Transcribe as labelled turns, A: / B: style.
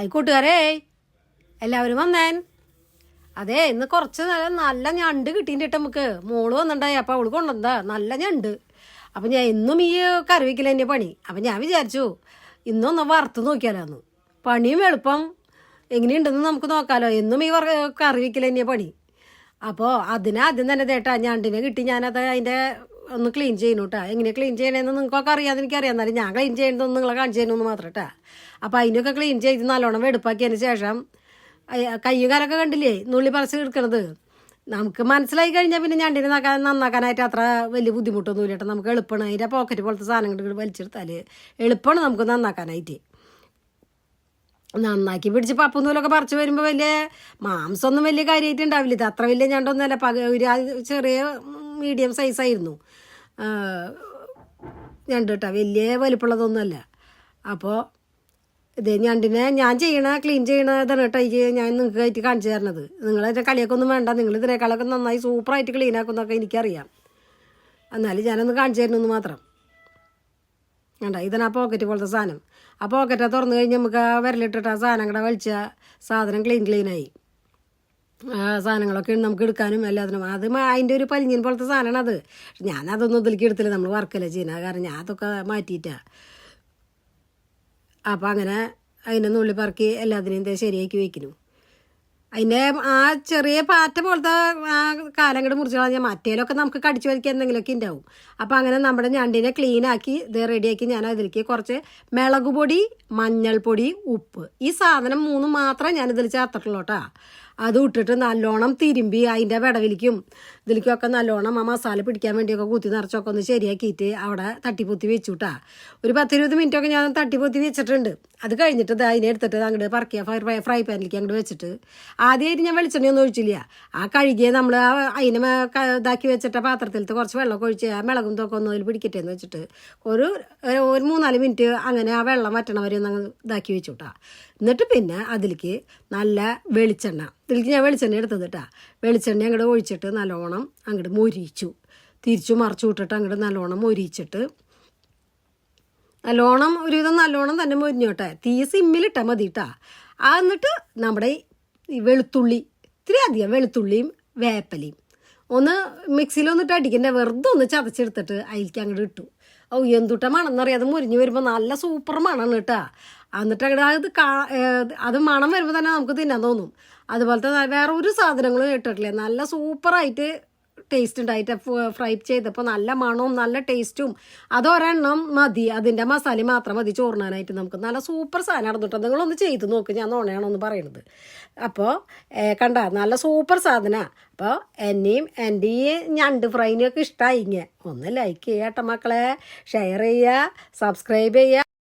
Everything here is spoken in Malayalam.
A: ഹൈ കൂട്ടുകാരേ എല്ലാവരും വന്നേൻ. അതെ ഇന്ന് കുറച്ച് നല്ല നല്ല ഞണ്ട് കിട്ടിയിട്ട് നമുക്ക്. മോൾ വന്നിട്ടുണ്ടായി അപ്പം അവൾ കൊണ്ടുവന്നതാ നല്ല ഞണ്ട്. അപ്പം ഞാൻ ഇന്നും ഈ കറി എന്റെ പണി. അപ്പം ഞാൻ വിചാരിച്ചു ഇന്നൊന്ന് വറുത്ത് നോക്കിയാലോ നോക്കിയാലോന്ന്. പണിയും എളുപ്പം. എങ്ങനെയുണ്ടെന്ന് നമുക്ക് നോക്കാമല്ലോ എന്നും ഈ കറി വയ്ക്കല തന്നെ പണി. അപ്പോൾ അതിനാദ്യം തന്നെ തേട്ടാ ഞണ്ടിനെ കിട്ടി. ഞാനത് അതിന്റെ ഒന്ന് ക്ലീൻ ചെയ്യണം കേട്ടോ എങ്ങനെ ക്ലീൻ ചെയ്യണമെന്ന് നിങ്ങൾക്കൊക്കെ അറിയാതെ എനിക്കറിയാം. എന്നാലും ഞാൻ ക്ലീൻ ചെയ്യണതൊന്നും നിങ്ങളെ കാണിച്ചു തരുന്നു മാത്രം കേട്ടോ അപ്പോൾ അതിനൊക്കെ ക്ലീൻ ചെയ്ത് നല്ലോണം വെടുപ്പാക്കിയതിന് ശേഷം കയ്യും കാലൊക്കെ കണ്ടില്ലേ? നുള്ളി പറിച്ച് എടുക്കണത് നമുക്ക് മനസ്സിലായി കഴിഞ്ഞാൽ പിന്നെ ഞണ്ടിനെ നാക്കാൻ നന്നാക്കാനായിട്ട് അത്ര വലിയ ബുദ്ധിമുട്ടൊന്നും ഇല്ല കേട്ടോ നമുക്ക് എളുപ്പമാണ് അതിന്റെ പോക്കറ്റ് പോലത്തെ സാധനങ്ങൾ വലിച്ചെടുത്താൽ എളുപ്പമാണ് നമുക്ക് നന്നാക്കാനായിട്ട്. നന്നാക്കി പിടിച്ച് പപ്പുന്നൂലൊക്കെ പറിച്ചു വരുമ്പോൾ വലിയ മാംസമൊന്നും വലിയ കാര്യമായിട്ട് ഉണ്ടാവില്ല. ഇത് അത്ര വലിയ ഞണ്ടൊന്നുമല്ല. പക ഒരു ചെറിയ മീഡിയം സൈസായിരുന്നു ഞണ്ട് കേട്ടോ വലിയ വലിപ്പമുള്ളതൊന്നുമല്ല. അപ്പോൾ ഇത് ഞണ്ടിനെ ഞാൻ ചെയ്യണ ക്ലീൻ ചെയ്യണ ഇതാണ് കേട്ടോ ഈ ഞാൻ നിങ്ങൾക്ക് ആയിട്ട് കാണിച്ചു തരണത്. നിങ്ങൾ കളിയൊക്കെ ഒന്നും വേണ്ട. നിങ്ങൾ ഇതിനേക്കാളൊക്കെ നന്നായി സൂപ്പറായിട്ട് ക്ലീൻ ആക്കുന്നതൊക്കെ എനിക്കറിയാം. എന്നാലും ഞാനൊന്ന് കാണിച്ചു തരുന്നു മാത്രം. വേണ്ട ഇതാണ് ആ പോക്കറ്റ് പോലത്തെ സാധനം. ആ പോക്കറ്റ് തുറന്നു കഴിഞ്ഞ് നമുക്ക് ആ വിരലിട്ടിട്ട് ആ സാധനം കൂടെ വലിച്ച സാധനം ക്ലീൻ ക്ലീനായി സാധനങ്ങളൊക്കെ നമുക്ക് എടുക്കാനും എല്ലാത്തിനും അത് അതിന്റെ ഒരു പലിഞ്ഞിൻ പോലത്തെ സാധനമാണ് അത്. ഞാൻ അതൊന്നും ഇതിലേക്ക് എടുത്തില്ല. നമ്മൾ വർക്കല്ല ചെയ്യുന്നത് കാരണം ഞാൻ അതൊക്കെ മാറ്റിയിട്ടാണ് അപ്പം അങ്ങനെ അതിനെ നുള്ളി പറക്കി എല്ലാത്തിനെയും ശരിയാക്കി വെക്കുന്നു. അതിന്റെ ആ ചെറിയ പാറ്റ പോലത്തെ ആ കാലം കൂടെ മുറിച്ച് കളഞ്ഞാൽ മറ്റേലൊക്കെ നമുക്ക് കടിച്ചു വലിക്കാൻ എന്തെങ്കിലുമൊക്കെ ഉണ്ടാവും. അപ്പം അങ്ങനെ നമ്മുടെ ഞണ്ടിനെ ക്ലീനാക്കി ഇത് റെഡിയാക്കി ഞാൻ അതിലേക്ക് കുറച്ച് മുളക് പൊടി മഞ്ഞൾപ്പൊടി ഉപ്പ്. ഈ സാധനം മൂന്ന് മാത്രം ഞാൻ ഇതിൽ ചേർത്തിട്ടുള്ളൂ കേട്ടോ. അത് ഇട്ടിട്ട് നല്ലോണം തിരുമ്പി അതിന്റെ വിടവിലേക്കും. ഇതിലേക്കൊക്കെ നല്ലോണം ആ മസാല പിടിക്കാൻ വേണ്ടിയൊക്കെ കുത്തി നിറച്ചൊക്കെ ഒന്ന് ശരിയാക്കിയിട്ട് അവിടെ തട്ടിപ്പൊത്തി വെച്ചുട്ടാ. ഒരു പത്തിരുപത് മിനിറ്റൊക്കെ ഞാൻ തട്ടിപ്പൊത്തി വെച്ചിട്ടുണ്ട്. അത് കഴിഞ്ഞിട്ട് അതിനെ എടുത്തിട്ട് അങ്ങോട്ട് പറക്കിയ ഫ്രൈ ഫ്രൈ പാനിലേക്ക് അങ്ങോട്ട് വെച്ചിട്ട്. ആദ്യമായിട്ട് ഞാൻ വെളിച്ചെണ്ണയൊന്നും ഒഴിച്ചില്ല. ആ കഴുകിയ നമ്മൾ അതിനെ ഇതാക്കി വെച്ചിട്ട് പാത്രത്തിലത്തെ കുറച്ച് വെള്ളമൊക്കെ ഒഴിച്ച് ആ മിളകും തൊക്കെ ഒന്ന് അതിൽ പിടിക്കട്ടെ എന്ന് വെച്ചിട്ട് ഒരു ഒരു- മൂന്നാൽ മിനിറ്റ് അങ്ങനെ ആ വെള്ളം വറ്റണ വരെ ഒന്ന് ഇതാക്കി വെച്ചു കേട്ടാ എന്നിട്ട് പിന്നെ അതിലേക്ക് നല്ല വെളിച്ചെണ്ണ ഇതിലേക്ക് ഞാൻ വെളിച്ചെണ്ണ എടുത്തത് കേട്ടാ വെളിച്ചെണ്ണ അങ്ങോട്ട് ഒഴിച്ചിട്ട് നല്ലോണം അങ്ങോട്ട് മൊരിയിച്ചു. തിരിച്ചു മറിച്ചു വിട്ടിട്ട് അങ്ങോട്ട് നല്ലോണം മൊരിയിച്ചിട്ട് നല്ലോണം ഒരുവിധം നല്ലോണം തന്നെ മൊരിഞ്ഞോട്ടെ തീ സിമ്മിലിട്ടാൽ മതി കേട്ടാ എന്നിട്ട് നമ്മുടെ ഈ വെളുത്തുള്ളി ഇത്തിരി അധികം വെളുത്തുള്ളിയും വേപ്പലയും ഒന്ന് മിക്സിയിലൊന്നിട്ട് അടിക്കണ്ട. വെറുതെ ഒന്ന് ചതച്ചെടുത്തിട്ട് അതിലേക്ക് അങ്ങോട്ട് ഇട്ടു. ഓ എന്തുട്ട മണം എന്നറിയാതെ മുരിഞ്ഞ് വരുമ്പോൾ നല്ല സൂപ്പർ മണമാണ് കേട്ടാ എന്നിട്ട് അങ്ങനെ അത് അത് മണം വരുമ്പോൾ തന്നെ നമുക്ക് തിന്നാൻ തോന്നും. അതുപോലത്തെ വേറെ ഒരു സാധനങ്ങളും ഇട്ടിട്ടില്ല. നല്ല സൂപ്പറായിട്ട് ടേസ്റ്റ് ഉണ്ടായിട്ട് ഫ്രൈ ചെയ്തപ്പോൾ നല്ല മണവും നല്ല ടേസ്റ്റും അതൊരെണ്ണം മതി. അതിന്റെ മസാല മാത്രം മതി ചോറിനാനായിട്ട് നമുക്ക്. നല്ല സൂപ്പർ സാധനം നടന്നിട്ടോ നിങ്ങളൊന്ന് ചെയ്ത് നോക്ക്. ഞാൻ നോണയാണോ എന്ന് പറയണത്. അപ്പോൾ കണ്ട നല്ല സൂപ്പർ സാധനമാണ് അപ്പോൾ എന്നെയും എന്റെ ഈ ഞണ്ട് ഫ്രൈനെയൊക്കെ ഇഷ്ടമായി ഇങ്ങനെ ഒന്ന് ലൈക്ക് ചെയ്യട്ടെ മക്കളെ. ഷെയർ ചെയ്യുക സബ്സ്ക്രൈബ് ചെയ്യുക